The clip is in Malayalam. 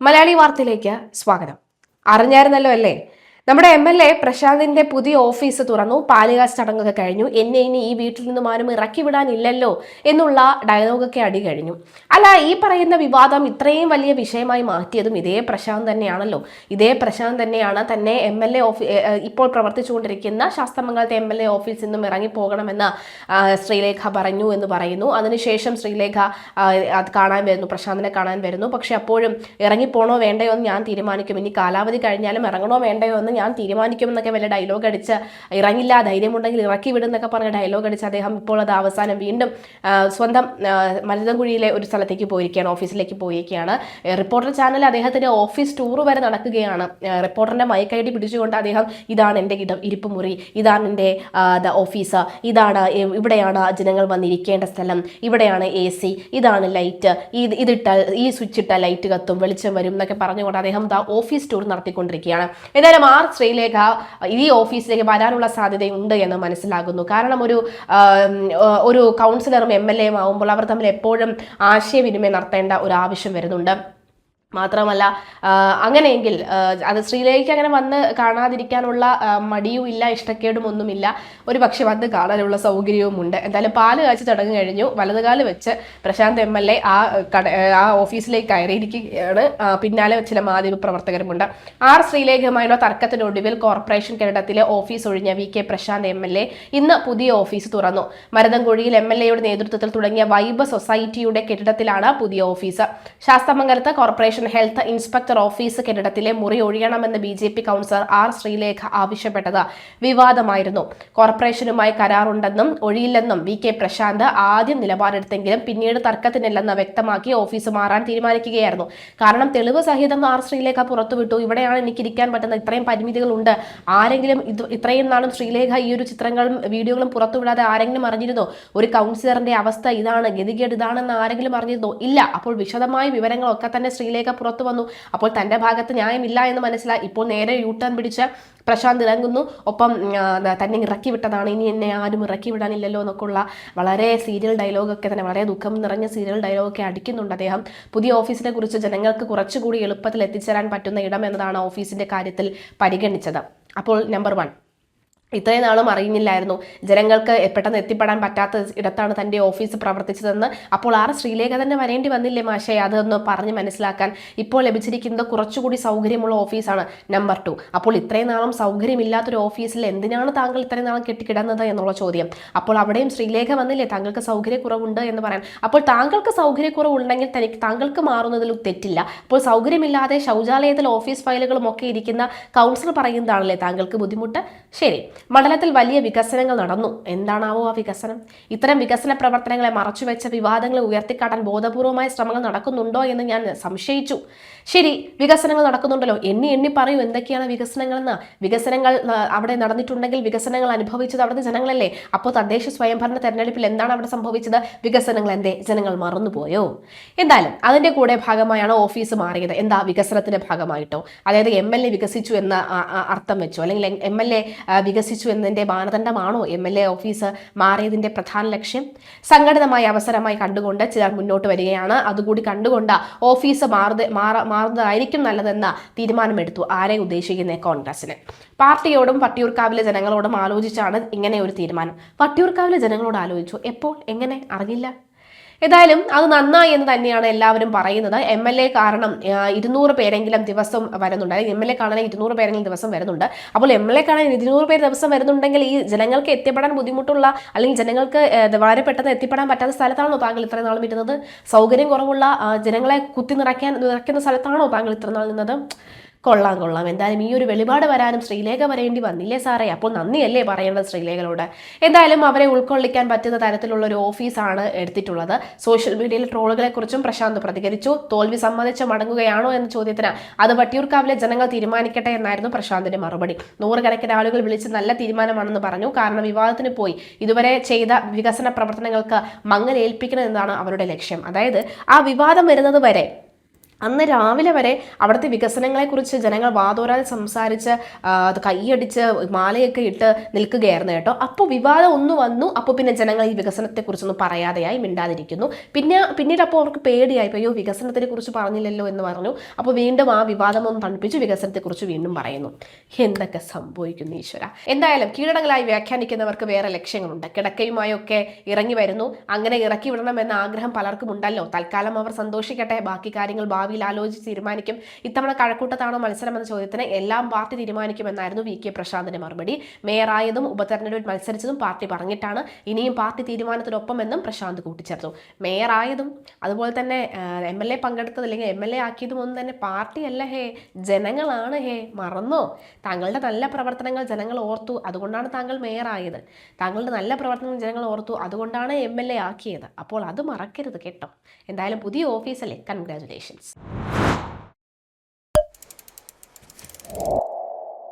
മലയാളി വാർത്തയിലേക്ക് സ്വാഗതം. അറിഞ്ഞായിരുന്നല്ലോ അല്ലേ? നമ്മുടെ എം എൽ എ പ്രശാന്തിന്റെ പുതിയ ഓഫീസ് തുറന്നു. പാലുകാസ് ചടങ്ങൊക്കെ കഴിഞ്ഞു. എന്നെ ഇനി ഈ വീട്ടിൽ നിന്നും ആരും ഇറക്കി വിടാനില്ലല്ലോ എന്നുള്ള ഡയലോഗൊക്കെ അടി കഴിഞ്ഞു. അല്ല ഈ പറയുന്ന വിവാദം ഇത്രയും വലിയ വിഷയമായി മാറ്റിയതും ഇതേ പ്രശാന്ത് തന്നെയാണല്ലോ. ഇതേ പ്രശാന്ത് തന്നെയാണ് തന്നെ എം എൽ എ ഓഫീ ഇപ്പോൾ പ്രവർത്തിച്ചുകൊണ്ടിരിക്കുന്ന ശാസ്ത്രമംഗലത്തെ എം എൽ എ ഓഫീസിൽ നിന്നും ഇറങ്ങി പോകണമെന്ന് ആ, ശ്രീലേഖ പറഞ്ഞു എന്ന് പറയുന്നു. അതിനുശേഷം ശ്രീലേഖ അത് കാണാൻ വരുന്നു. പ്രശാന്തിനെ കാണാൻ വരുന്നു. പക്ഷെ അപ്പോഴും ഇറങ്ങിപ്പോണോ വേണ്ടയോ എന്ന് ഞാൻ തീരുമാനിക്കും. ഇനി കാലാവധി കഴിഞ്ഞാലും ഇറങ്ങണോ വേണ്ടയോ എന്ന് ഞാൻ തീരുമാനിക്കുമെന്നൊക്കെ വല്ല ഡയലോഗ് അടിച്ച് ഇറങ്ങില്ല ധൈര്യമുണ്ടെങ്കിൽ ഇറക്കി വിടുന്നൊക്കെ പറഞ്ഞ ഡയലോഗ് അടിച്ച് അദ്ദേഹം ഇപ്പോൾ അത് അവസാനം വീണ്ടും സ്വന്തം മലതംകുഴിയിലെ ഒരു സ്ഥലത്തേക്ക് പോയിരിക്കുകയാണ് ഓഫീസിലേക്ക് പോയിരിക്കുകയാണ്. റിപ്പോർട്ടർ ചാനൽ അദ്ദേഹത്തിന്റെ ഓഫീസ് ടൂർ വരെ നടക്കുകയാണ്. റിപ്പോർട്ടറിന്റെ മയക്കൈഡി പിടിച്ചുകൊണ്ട് അദ്ദേഹം ഇതാണ് എന്റെ ഇടം ഇരിപ്പ് മുറി ഇതാണ് എന്റെ ഓഫീസ് ഇതാണ് ഇവിടെയാണ് ജനങ്ങൾ വന്നിരിക്കേണ്ട സ്ഥലം ഇവിടെയാണ് എ സി ഇതാണ് ലൈറ്റ് ഇത് ഈ സ്വിച്ച് ലൈറ്റ് കത്തും വെളിച്ചം വരും എന്നൊക്കെ പറഞ്ഞുകൊണ്ട് അദ്ദേഹം ദ ഓഫീസ് ടൂർ നടത്തിക്കൊണ്ടിരിക്കുകയാണ്. ഏതായാലും ആർ ശ്രീലേഖ ഈ ഓഫീസിലേക്ക് വരാനുള്ള സാധ്യതയുണ്ട് എന്ന് മനസ്സിലാകുന്നു. കാരണം ഒരു ഒരു കൗൺസിലറും എം എൽ എയും ആവുമ്പോൾ അവർ തമ്മിൽ എപ്പോഴും ആശയവിനിമയം നടത്തേണ്ട ഒരു ആവശ്യം വരുന്നുണ്ട്. മാത്രമല്ല അങ്ങനെയെങ്കിൽ അത് ശ്രീലേഖയ്ക്ക് അങ്ങനെ വന്ന് കാണാതിരിക്കാനുള്ള മടിയും ഇല്ല ഇഷ്ടക്കേടും ഒന്നുമില്ല ഒരു പക്ഷെ വന്ന് കാണാനുള്ള സൗകര്യവും ഉണ്ട് എന്തായാലും പാൽ കാഴ്ച ചടങ്ങ് കഴിഞ്ഞു. വലതുകാൽ വെച്ച് പ്രശാന്ത് എം എൽ എ ആ കട ആ ഓഫീസിലേക്ക് കയറിയിരിക്കുകയാണ്. പിന്നാലെ ചില മാധ്യമ പ്രവർത്തകരുമുണ്ട്. ആർ ശ്രീലേഖയുമായുള്ള തർക്കത്തിനൊടുവിൽ കോർപ്പറേഷൻ കെട്ടിടത്തിലെ ഓഫീസ് ഒഴിഞ്ഞ V K Prasanth M L A ഇന്ന് പുതിയ ഓഫീസ് തുറന്നു. മരതംകുഴിയിൽ എം എൽ എയുടെ നേതൃത്വത്തിൽ തുടങ്ങിയ വൈബ് സൊസൈറ്റിയുടെ കെട്ടിടത്തിലാണ് പുതിയ ഓഫീസ്. ശാസ്തമംഗലത്ത് കോർപ്പറേഷൻ ഹെൽത്ത് ഇൻസ്പെക്ടർ ഓഫീസ് കെട്ടിടത്തിലെ മുറി ഒഴിയണമെന്ന് B J P councillor R Sreelekha ആവശ്യപ്പെട്ടത് വിവാദമായിരുന്നു. കോർപ്പറേഷനുമായി കരാറുണ്ടെന്നും ഒഴിയില്ലെന്നും വി കെ പ്രശാന്ത് ആദ്യം നിലപാടെടുത്തെങ്കിലും പിന്നീട് തർക്കത്തിനില്ലെന്ന് വ്യക്തമാക്കി ഓഫീസ് മാറാൻ തീരുമാനിക്കുകയായിരുന്നു. കാരണം തെളിവ് സഹിതം ആർ ശ്രീലേഖ പുറത്തുവിട്ടു. ഇവിടെയാണ് എനിക്ക് ഇരിക്കാൻ പറ്റുന്ന ഇത്രയും പരിമിതികളുണ്ട്. ആരെങ്കിലും ഇത് ഇത്രയും നാളും ശ്രീലേഖ ഈ ഒരു ചിത്രങ്ങളും വീഡിയോകളും പുറത്തുവിടാതെ ആരെങ്കിലും അറിഞ്ഞിരുന്നോ? ഒരു കൗൺസിലറിന്റെ അവസ്ഥ ഇതാണ് ഗതികേട് ഇതാണെന്ന് ആരെങ്കിലും അറിഞ്ഞിരുന്നോ? ഇല്ല. അപ്പോൾ വിശദമായ വിവരങ്ങളൊക്കെ തന്നെ ശ്രീലേഖ പുറത്തു വന്നു. അപ്പോൾ തന്റെ ഭാഗത്ത് ന്യായമില്ല എന്ന് മനസ്സിലായി. ഇപ്പോൾ നേരെ യൂ ടേൺ പിടിച്ച് പ്രശാന്ത് ഇറങ്ങുന്നു. ഒപ്പം തന്നെ ഇറക്കി വിട്ടതാണ്. ഇനി എന്നെ ആരും ഇറക്കി വിടാനില്ലല്ലോ എന്നൊക്കെയുള്ള വളരെ സീരിയൽ ഡയലോഗൊക്കെ തന്നെ വളരെ ദുഃഖം നിറഞ്ഞ സീരിയൽ ഡയലോഗൊക്കെ അടിക്കുന്നുണ്ട് അദ്ദേഹം. പുതിയ ഓഫീസിനെ കുറിച്ച് ജനങ്ങൾക്ക് കുറച്ചുകൂടി എളുപ്പത്തിൽ എത്തിച്ചേരാൻ പറ്റുന്ന ഇടം എന്നതാണ് ഓഫീസിന്റെ കാര്യത്തിൽ പരിഗണിച്ചത്. അപ്പോൾ നമ്പർ വൺ. ഇത്രയും നാളും അറിയുന്നില്ലായിരുന്നു. ജനങ്ങൾക്ക് പെട്ടെന്ന് എത്തിപ്പെടാൻ പറ്റാത്ത ഇടത്താണ് തന്റെ ഓഫീസ് പ്രവർത്തിച്ചതെന്ന് അപ്പോൾ ആർ ശ്രീലേഖ തന്നെ വരേണ്ടി വന്നില്ലേ മാഷേ? അതൊന്ന് പറഞ്ഞ് മനസ്സിലാക്കാൻ. ഇപ്പോൾ ലഭിച്ചിരിക്കുന്നത് കുറച്ചുകൂടി സൗകര്യമുള്ള ഓഫീസാണ് നമ്പർ ടു. അപ്പോൾ ഇത്രയും നാളും സൗകര്യമില്ലാത്തൊരു ഓഫീസിൽ എന്തിനാണ് താങ്കൾ ഇത്രയും നാളും കെട്ടിക്കിടന്നത് എന്നുള്ള ചോദ്യം. അപ്പോൾ അവിടെയും ശ്രീലേഖ വന്നില്ലേ? താങ്കൾക്ക് സൗകര്യക്കുറവുണ്ട് എന്ന് പറയാൻ. അപ്പോൾ താങ്കൾക്ക് സൗകര്യക്കുറവുണ്ടെങ്കിൽ തനിക്ക് താങ്കൾക്ക് മാറുന്നതിൽ തെറ്റില്ല. അപ്പോൾ സൗകര്യമില്ലാതെ ശൗചാലയത്തിൽ ഓഫീസ് ഫയലുകളും ഒക്കെ ഇരിക്കുന്ന കൗൺസിലർ പറയുന്നതാണല്ലേ? താങ്കൾക്ക് ബുദ്ധിമുട്ട്? ശരി മണ്ഡലത്തിൽ വലിയ വികസനങ്ങൾ നടന്നു. എന്താണാവോ ആ വികസനം? ഇത്തരം വികസന പ്രവർത്തനങ്ങളെ മറച്ചുവെച്ച വിവാദങ്ങളെ ഉയർത്തിക്കാട്ടാൻ ബോധപൂർവമായ ശ്രമങ്ങൾ നടക്കുന്നുണ്ടോ എന്ന് ഞാൻ സംശയിച്ചു. ശരി വികസനങ്ങൾ നടക്കുന്നുണ്ടല്ലോ. എണ്ണി എണ്ണി പറയൂ എന്തൊക്കെയാണ് വികസനങ്ങളെന്ന്? വികസനങ്ങൾ അവിടെ നടന്നിട്ടുണ്ടെങ്കിൽ വികസനങ്ങൾ അനുഭവിച്ചത് അവിടുത്തെ ജനങ്ങളല്ലേ? അപ്പോൾ തദ്ദേശ സ്വയംഭരണ തെരഞ്ഞെടുപ്പിൽ എന്താണ് അവിടെ സംഭവിച്ചത്? വികസനങ്ങൾ എന്തേ? ജനങ്ങൾ മറന്നുപോയോ? എന്തായാലും അതിന്റെ കൂടെ ഭാഗമായാണ് ഓഫീസ് മാറിയത്. എന്താ വികസനത്തിന്റെ ഭാഗമായിട്ടോ? അതായത് എം എൽ എ വികസിച്ചു എന്ന അർത്ഥം വെച്ചു? അല്ലെങ്കിൽ എം എൽ എ വികസിച്ചു എന്നതിന്റെ മാനദണ്ഡമാണോ എം എൽ എ ഓഫീസ് മാറിയതിന്റെ പ്രധാന ലക്ഷ്യം? സംഘടിതമായ അവസരമായി കണ്ടുകൊണ്ട് ചിലർ മുന്നോട്ട് വരികയാണ്. അതുകൂടി കണ്ടുകൊണ്ട് ഓഫീസ് മാറുത മാറ മാറുന്നതായിരിക്കും നല്ലതെന്ന തീരുമാനമെടുത്തു ആരെ ഉദ്ദേശിക്കുന്ന കോൺഗ്രസിന്. പാർട്ടിയോടും വട്ടിയൂർക്കാവിലെ ജനങ്ങളോടും ആലോചിച്ചാണ് ഇങ്ങനെ ഒരു തീരുമാനം. വട്ടിയൂർക്കാവിലെ ജനങ്ങളോട് ആലോചിച്ചു. എപ്പോൾ? എങ്ങനെ? അറിയില്ല ഏതായാലും അത് നന്നായി എന്ന് തന്നെയാണ് എല്ലാവരും പറയുന്നത്. എം എൽ എ കാരണം ഇരുന്നൂറ് പേരെങ്കിലും ദിവസം വരുന്നുണ്ട്. എം എൽ എ കാണാൻ ഇരുന്നൂറ് പേരെങ്കിലും ദിവസം വരുന്നുണ്ട്. അപ്പോൾ എം എൽ എ കാണാൻ ഇരുന്നൂറ് പേര് ദിവസം വരുന്നുണ്ടെങ്കിൽ ഈ ജനങ്ങൾക്ക് എത്തിപ്പെടാൻ ബുദ്ധിമുട്ടുള്ള അല്ലെങ്കിൽ ജനങ്ങൾക്ക് വളരെ പെട്ടെന്ന് എത്തിപ്പെടാൻ പറ്റാത്ത സ്ഥലത്താണോ താങ്കൾ ഇത്ര നാളും ഇരുന്നത്? സൗകര്യം കുറവുള്ള ജനങ്ങളെ കുത്തി നിറയ്ക്കാൻ നിറയ്ക്കുന്ന സ്ഥലത്താണോ താങ്കൾ ഇത്ര നാൾ നിന്നത്? കൊള്ളാം കൊള്ളാം. എന്തായാലും ഈ ഒരു വെളിപാട് വരാനും ശ്രീലേഖ വരേണ്ടി വന്നില്ലേ സാറേ? അപ്പോൾ നന്ദിയല്ലേ പറയേണ്ടത് ശ്രീലേഖയോട് എന്തായാലും അവരെ ഉൾക്കൊള്ളിക്കാൻ പറ്റുന്ന തരത്തിലുള്ള ഒരു ഓഫീസാണ് എടുത്തിട്ടുള്ളത്. സോഷ്യൽ മീഡിയയിൽ ട്രോളുകളെ കുറിച്ചും പ്രശാന്ത് പ്രതികരിച്ചു. തോൽവി സമ്മതിച്ച് മടങ്ങുകയാണോ എന്ന ചോദ്യത്തിന് അത് വട്ടിയൂർക്കാവിലെ ജനങ്ങൾ തീരുമാനിക്കട്ടെ എന്നായിരുന്നു പ്രശാന്തിന്റെ മറുപടി. നൂറുകണക്കിന് ആളുകൾ വിളിച്ച് നല്ല തീരുമാനമാണെന്ന് പറഞ്ഞു. കാരണം വിവാദത്തിന് പോയി. ഇതുവരെ ചെയ്ത വികസന പ്രവർത്തനങ്ങൾക്ക് മങ്ങലേൽപ്പിക്കണം അവരുടെ ലക്ഷ്യം. അതായത് ആ വിവാദം വരുന്നത് വരെ അന്ന് രാവിലെ വരെ അവിടുത്തെ വികസനങ്ങളെക്കുറിച്ച് ജനങ്ങൾ വാതോരാതെ സംസാരിച്ച് കൈയടിച്ച് മാലയൊക്കെ ഇട്ട് നിൽക്കുകയായിരുന്നു കേട്ടോ. അപ്പോൾ വിവാദം ഒന്ന് വന്നു. അപ്പോൾ പിന്നെ ജനങ്ങൾ ഈ വികസനത്തെക്കുറിച്ചൊന്നും പറയാതെയായി മിണ്ടാതിരിക്കുന്നു. പിന്നെ പിന്നീട് അപ്പോൾ അവർക്ക് പേടിയായി. അയ്യോ വികസനത്തിനെ കുറിച്ച് പറഞ്ഞില്ലല്ലോ എന്ന് പറഞ്ഞു. അപ്പോൾ വീണ്ടും ആ വിവാദം ഒന്ന് തണുപ്പിച്ച്. വികസനത്തെക്കുറിച്ച് വീണ്ടും പറയുന്നു. എന്തൊക്കെ സംഭവിക്കുന്നു ഈശ്വര? എന്തായാലും കീഴടങ്ങളായി വ്യാഖ്യാനിക്കുന്നവർക്ക് വേറെ ലക്ഷ്യങ്ങളുണ്ട്. കിടക്കയുമായൊക്കെ ഇറങ്ങി വരുന്നു. അങ്ങനെ ഇറക്കി വിടണമെന്ന ആഗ്രഹം പലർക്കും ഉണ്ടല്ലോ. തൽക്കാലം അവർ സന്തോഷിക്കട്ടെ. ബാക്കി കാര്യങ്ങൾ ഭാവിയിൽ ആലോചിച്ച് തീരുമാനിക്കും. ഇത്തവണ കഴക്കൂട്ടത്താണോ മത്സരം എന്ന ചോദ്യത്തിന് എല്ലാം പാർട്ടി തീരുമാനിക്കുമെന്നായിരുന്നു വി കെ പ്രശാന്തിന്റെ മറുപടി. മേയറായതും ഉപതെരഞ്ഞെടുപ്പിൽ മത്സരിച്ചതും പാർട്ടി പറഞ്ഞിട്ടാണ് ഇനിയും പാർട്ടി തീരുമാനത്തിനൊപ്പമെന്നും പ്രശാന്ത് കൂട്ടിച്ചേർത്തു. മേയറായതും അതുപോലെ തന്നെ എം എൽ എ പങ്കെടുത്തത് അല്ലെങ്കിൽ എം എൽ എ ആക്കിയതും ഒന്നും തന്നെ പാർട്ടിയല്ല ഹേ ജനങ്ങളാണ് ഹേ മറന്നോ? താങ്കളുടെ നല്ല പ്രവർത്തനങ്ങൾ ജനങ്ങൾ ഓർത്തു അതുകൊണ്ടാണ് താങ്കൾ മേയറായത്. താങ്കളുടെ നല്ല പ്രവർത്തനങ്ങൾ ജനങ്ങൾ ഓർത്തു അതുകൊണ്ടാണ് എം എൽ എ ആക്കിയത്. അപ്പോൾ അത് മറക്കരുത് കേട്ടോ. എന്തായാലും പുതിയ ഓഫീസല്ലേ? കൺഗ്രാറ്റുലേഷൻസ്